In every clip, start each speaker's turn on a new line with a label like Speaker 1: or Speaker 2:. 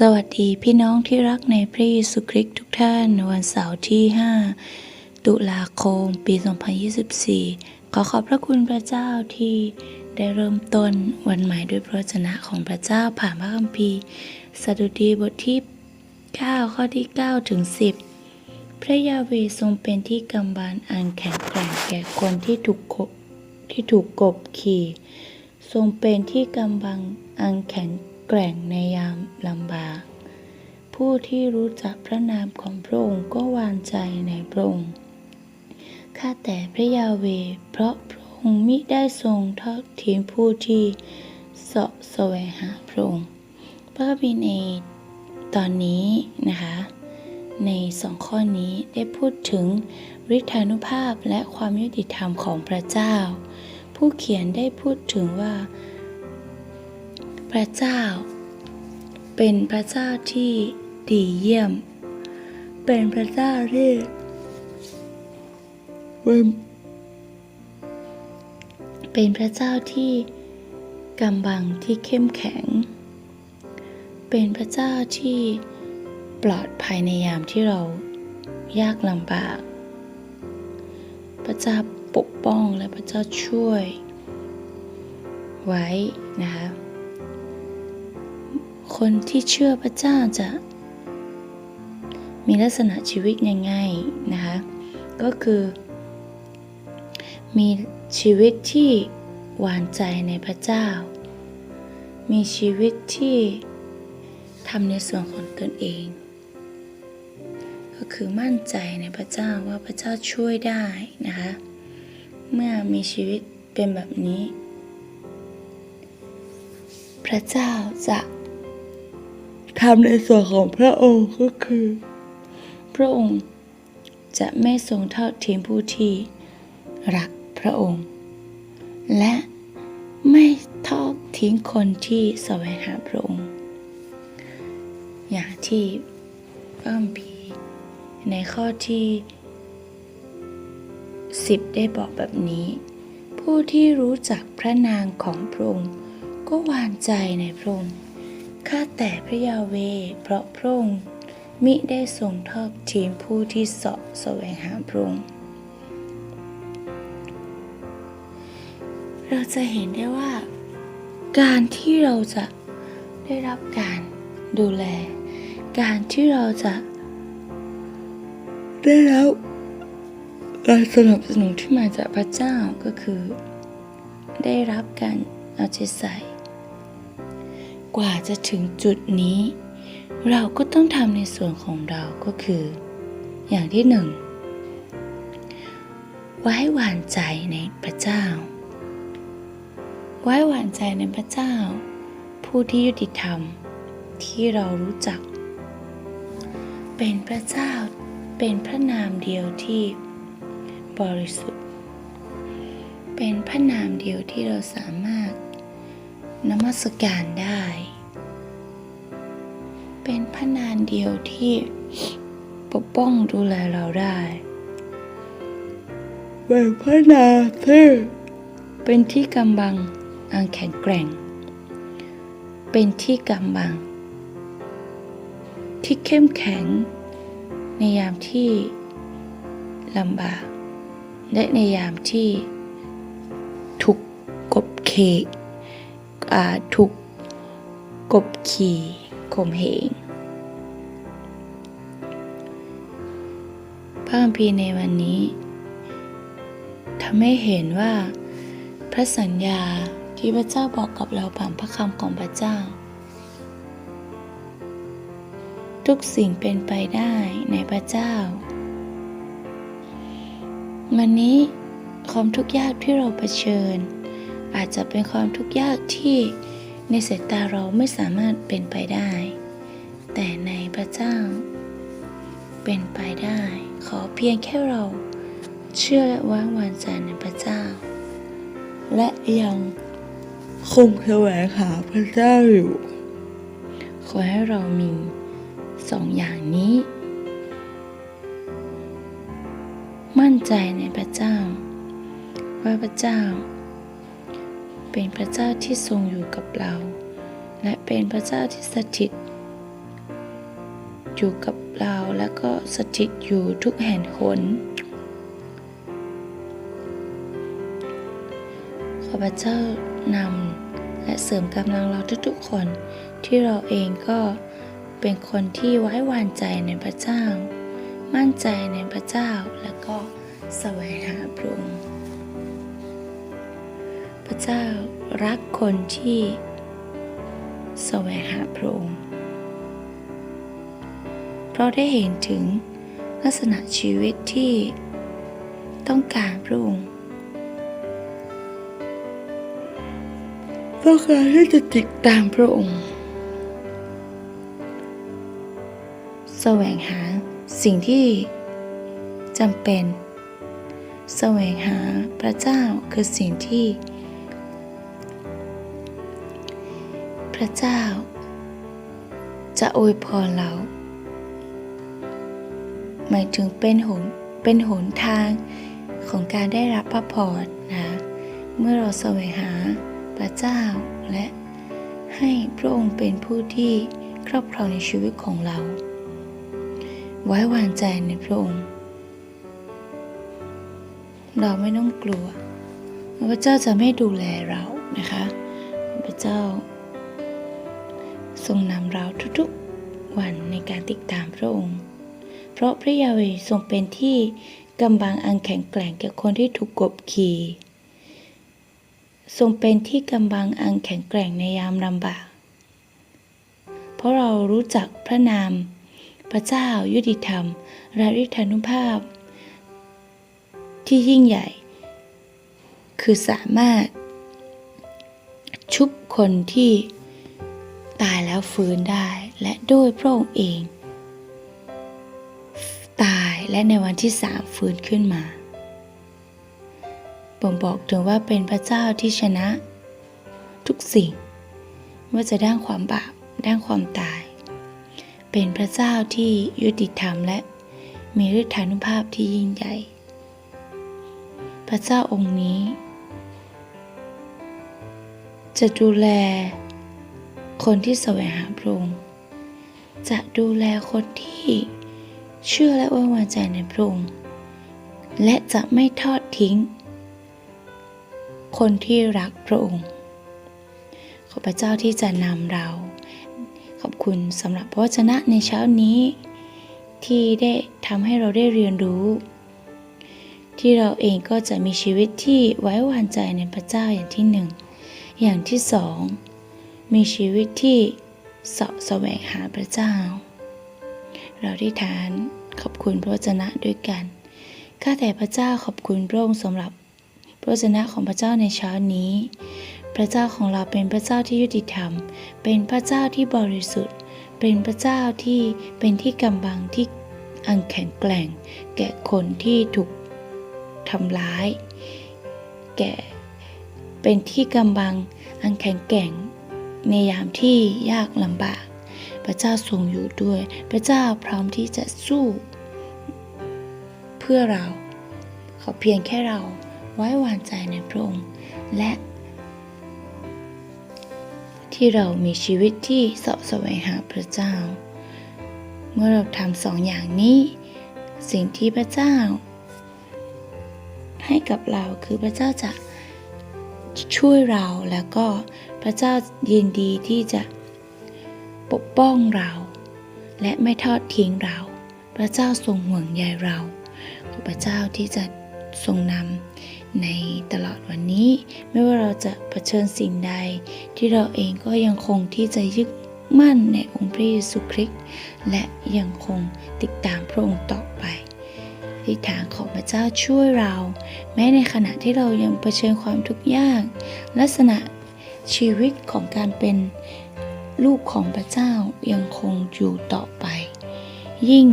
Speaker 1: สวัสดีพี่น้องที่รักในพระเยซูคริสต์ทุกท่านวันเสาร์ที่ 5 ตุลาคม ปี 2024 ขอขอบพระคุณพระเจ้าที่ได้เริ่มต้นวันใหม่ด้วยพระวจนะของพระเจ้าผ่านพระคัมภีร์สดุดีบทที่ 9 ข้อที่ 9 ถึง 10 พระยาเวทรงเป็นที่กำบังอันแข็งแกร่งแก่คนที่ถูกกบที่ถูกกบขี่ ทรงเป็นที่กำบังอันแข็งแแกร่งในยามลำบาก ผู้ที่รู้จักพระนามของพระองค์ก็วางใจในพระองค์ ข้าแต่พระยาเว เพราะพระองค์มิได้ทรงทอดทิ้งผู้ที่เสาะแสวงหาพระองค์พระคัมภีร์ในตอนนี้นะคะ ในสองข้อนี้ได้พูดถึงฤทธานุภาพและความยุติธรรมของพระเจ้า ผู้เขียนได้พูดถึงว่า ระเจ้า เป็นพระเจ้าที่ดีเยี่ยม เป็นพระเจ้าที่เป็นเป็นพระเจ้าที่กำบังที่เข้มแข็ง เป็นพระเจ้าที่ปลอดภัยในยามที่เรายากลำบาก พระเจ้าปกป้องและพระเจ้าช่วย ไว้นะคะ คนที่เชื่อพระเจ้าจะมีลักษณะชีวิตยังไงนะคะ ก็คือ มีชีวิตที่หวางใจในพระเจ้า มีชีวิตที่ทำในส่วนของตนเอง ก็คือมั่นใจในพระเจ้าว่าพระเจ้าช่วยได้นะคะ เมื่อมีชีวิตเป็นแบบนี้ พระเจ้าจะ ทำในส่วนของพระองค์ก็คือ พระองค์จะไม่ทรงทอดทิ้งผู้ที่รักพระองค์ และไม่ทอดทิ้งคนที่แสวงหาพระองค์ อย่างที่พระคัมภีร์ในข้อที่10ได้บอกแบบนี้ ผู้ที่รู้จักพระนามของพระองค์ก็วางใจในพระองค์ ข้าแต่พระยาเว เพราะพระองค์มิได้ทรงทอดทิ้งผู้ที่เสาะแสวงหาพระองค์เราจะเห็นได้ว่า การที่เราจะได้รับการดูแล การที่เราจะ ได้รับการสนับสนุนที่มาจากพระเจ้าก็คือ ได้รับการเอาใจใส่ กว่าจะถึงจุดนี้ เราก็ต้องทำในส่วนของเราก็คือ อย่างที่หนึ่งไว้วางใจในพระเจ้า ไว้วางใจในพระเจ้า ผู้ที่ยุติธรรมที่เรารู้จัก เป็นพระเจ้าเป็นพระนามเดียวที่บริสุทธิ์ เป็นพระนามเดียวที่เราสามารถ นมัสการได้ เป็นพระนามเดียวที่ปกป้องดูแลเราได้เป็นพระนามที่เป็นที่กำบังอันแข็งแกร่ง เป็นที่กำบัง ที่เข้มแข็ง ในยามที่ลำบาก และในยามที่ถูกกบเขอ่า ถูกกบขี่ข่มเหงพระคัมภีร์ในวันนี้ทำให้เห็นว่าพระสัญญาที่พระเจ้าบอกกับเราผ่านพระคำของพระเจ้า ทุกสิ่งเป็นไปได้ในพระเจ้า วันนี้ความทุกข์ยากที่เราเผชิญ อาจจะเป็นความทุกข์ยากที่ในสายตาเราไม่สามารถเป็นไปได้ แต่ในพระเจ้า เป็นไปได้ ขอเพียงแค่เรา เชื่อและวางวางใจในพระเจ้า และยังคงแสวงหาพระเจ้าอยู่ ขอให้เรามีสองอย่างนี้ มั่นใจในพระเจ้า ว่าพระเจ้า เป็นพระเจ้าที่ทรงอยู่กับเรา และเป็นพระเจ้าที่สถิต อยู่กับเราและก็สถิตอยู่ทุกแห่งหนขอพระเจ้านำและเสริมกำลังเราทุกๆคนที่เราเองก็เป็นคนที่ไว้วางใจในพระเจ้า มั่นใจในพระเจ้าและก็แสวงหาพระองค์ พระเจ้ารักคนที่แสวงหาพระองค์เพราะได้เห็นถึงลักษณะชีวิตที่ต้องการพระองค์ต้องการที่จะติดตามพระองค์แสวงหาสิ่งที่จำเป็น แสวงหาพระเจ้าคือสิ่งที่ พระเจ้า จะอวยพรเรา หมายถึงเป็นหนเป็นหนทางของการได้รับพระพรนะ เมื่อเราแสวงหาพระเจ้าและให้พระองค์เป็นผู้ที่ครอบครองในชีวิตของเรา ไว้วางใจในพระองค์ เราไม่ต้องกลัวพระเจ้าจะไม่ดูแลเรานะคะ พระเจ้า ทรงนำเราทุกๆวันในการติดตามพระองค์ เพราะพระยาเวห์ทรงเป็นที่กำบังอันแข็งแกร่งแก่คนที่ถูกกดขี่ทรงเป็นที่กำบังอันแข็งแกร่งในยามลำบาก เพราะเรารู้จักพระนาม พระเจ้ายุติธรรมและฤทธานุภาพ ที่ยิ่งใหญ่ คือสามารถชุบคนที่ ตายแล้วฟื้นได้และด้วยพระองค์เอง ตายและในวันที่สามฟื้นขึ้นมาบ่งบอกถึงว่าเป็นพระเจ้าที่ชนะ ทุกสิ่งไม่ว่าจะด้านความบาปด้านความตาย เป็นพระเจ้าที่ยุติธรรมและมีฤทธานุภาพที่ยิ่งใหญ่ พระเจ้าองค์นี้ จะดูแล คนที่แสวงหาพระองค์จะดูแลคนที่เชื่อและไว้วางใจในพระองค์และจะไม่ทอดทิ้ง คนที่รักพระองค์ ขอพระเจ้าที่จะนำเรา ขอบคุณสำหรับพระวจนะในเช้านี้ ที่ได้ทำให้เราได้เรียนรู้ ที่เราเองก็จะมีชีวิตที่ไว้วางใจในพระเจ้าอย่างที่หนึ่งอย่างที่สอง มีชีวิตที่เสาะแสวงหาพระเจ้า เราได้ทานขอบคุณพระวจนะด้วยกัน ข้าแต่พระเจ้าขอบคุณพระองค์สำหรับพระวจนะของพระเจ้าในเช้านี้ พระเจ้าของเราเป็นพระเจ้าที่ยุติธรรม เป็นพระเจ้าที่บริสุทธิ์ เป็นพระเจ้าที่เป็นที่กำบังที่อันแข็งแกร่ง แก่คนที่ถูกทำร้าย แก่เป็นที่กำบังอันแข็งแกร่ง ในยามที่ยากลำบาก พระเจ้าทรงอยู่ด้วย พระเจ้าพร้อมที่จะสู้ เพื่อเรา ขอเพียงแค่เราไว้วางใจในพระองค์ และ ที่เรามีชีวิตที่เสาะแสวงหาพระเจ้า เมื่อเราทำสองอย่างนี้ สิ่งที่พระเจ้า ให้กับเราคือพระเจ้าจะช่วยเราแล้วก็ ระเจ้ายินดีที่จะปกป้องเรา และไม่ทอดทิ้งเรา พระเจ้าทรงห่วงใยเราขอพระเจ้าที่จะทรงนำในตลอดวันนี้ ไม่ว่าเราจะเผชิญสิ่งใด ที่เราเองก็ยังคงที่จะยึดมั่นในองค์พระเยซูคริสต์และยังคงติดตามพระองค์ต่อไปอธิฐานขอพระเจ้าช่วยเรา แม้ในขณะที่เรายังเผชิญความทุกข์ยาก ลักษณะ ชีวิตของการเป็นลูกของพระเจ้ายังคงอยู่ต่อไป ยิ่ง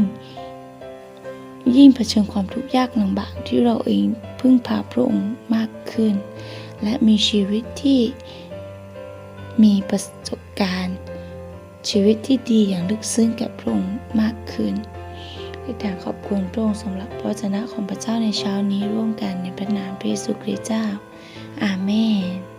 Speaker 1: ยิ่งเผชิญความทุกข์ยากลำบากที่เราเองพึ่งพาพระองค์มากขึ้น และมีชีวิตที่มีประสบการณ์ ชีวิตที่ดีอย่างลึกซึ้งกับพระองค์มากขึ้นอธิษฐานขอบคุณพระองค์สำหรับพระวจนะของพระเจ้าในเช้านี้ร่วมกันในพระนามพระเยซูคริสต์เจ้า อาเมน